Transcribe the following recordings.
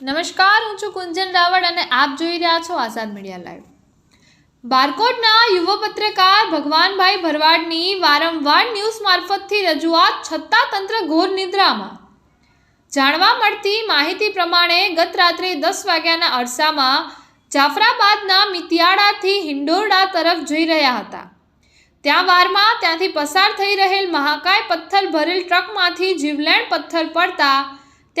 નમસ્કાર, હું છું કુંજન રાવળ અને આપ જોઈ રહ્યા છો આઝાદ મીડિયા લાઈવ. બારકોટના યુવા પત્રકાર ભગવાનભાઈ ભરવાડની વારંવાર ન્યૂઝ મારફતથી રજૂઆત છતાં તંત્ર ઘોર નિદ્રામાં. જાણવા મળતી માહિતી પ્રમાણે ગત રાત્રે દસ વાગ્યાના અરસામાં જાફરાબાદના મિતિયાળાથી હિંડોરડા તરફ જઈ રહ્યા હતા. ત્યાં વારમાં ત્યાંથી પસાર થઈ રહેલ મહાકાય પથ્થર ભરેલ ટ્રકમાંથી જીવલેણ પથ્થર પડતા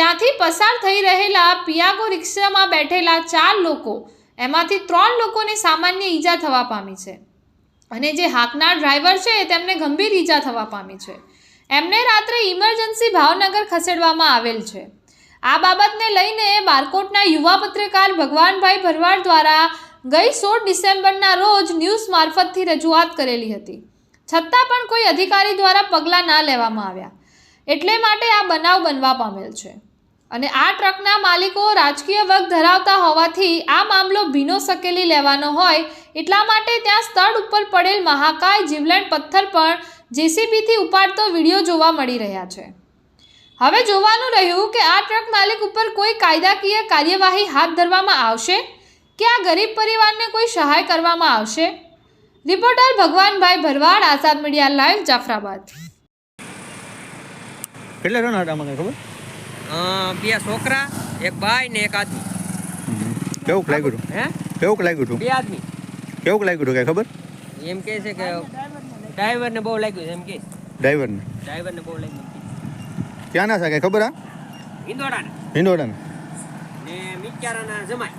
ત્યાંથી પસાર થઈ રહેલા પિયાગો રિક્ષામાં બેઠેલા ચાર લોકો, એમાંથી ત્રણ લોકોને સામાન્ય ઈજા થવા પામી છે. અને જે હાંકનાર ડ્રાઈવર છે તેમને ગંભીર ઈજા થવા પામી છે. એમને રાત્રે ઇમરજન્સી ભાવનગર ખસેડવામાં આવેલ છે. આ બાબતને લઈને બારકોટના યુવા પત્રકાર ભગવાનભાઈ ભરવાડ દ્વારા ગઈ સોળ ડિસેમ્બરના રોજ ન્યૂઝ મારફતથી રજૂઆત કરેલી હતી. છતાં પણ કોઈ અધિકારી દ્વારા પગલાં ના લેવામાં આવ્યા. એટલે માટે આ બનાવ બનવા પામેલ છે. અને આ ટ્રકના માલિકો રાજકીય વર્ગ ધરાવતા હોવાથી આ મામલો ભીનો સકેલી લેવાનો હોય એટલા માટે ત્યાં સ્થળ ઉપર પડેલ મહાકાય જીવલેણ પથ્થર પણ જેસીબીથી ઉપાડતો વીડિયો જોવા મળી રહ્યા છે. હવે જોવાનું રહ્યું કે આ ટ્રક માલિક ઉપર કોઈ કાયદાકીય કાર્યવાહી હાથ ધરવામાં આવશે? કે આ ગરીબ પરિવારને કોઈ સહાય કરવામાં આવશે? Reporter Bhagwanbhai Bharwad, Azad media live, Jafrabad. કેટલા રન હતા ખબર? બે છોકરા એક ભાઈ ને એક આદમી. કેવું લાગ્યું હતું? હે? કેવું લાગ્યું હતું? બે આદમી. કેવું લાગ્યું હતું કઈ ખબર? એમ કહે છે કે ડ્રાઈવરને બહુ લાગ્યું છે એમ કે ડ્રાઈવરને? ડ્રાઈવરને બહુ લાગ્યું. ક્યાંના છે કઈ ખબર આ? હિંદોડાને હિંડોળાના. ને મિક્યારાના જમાય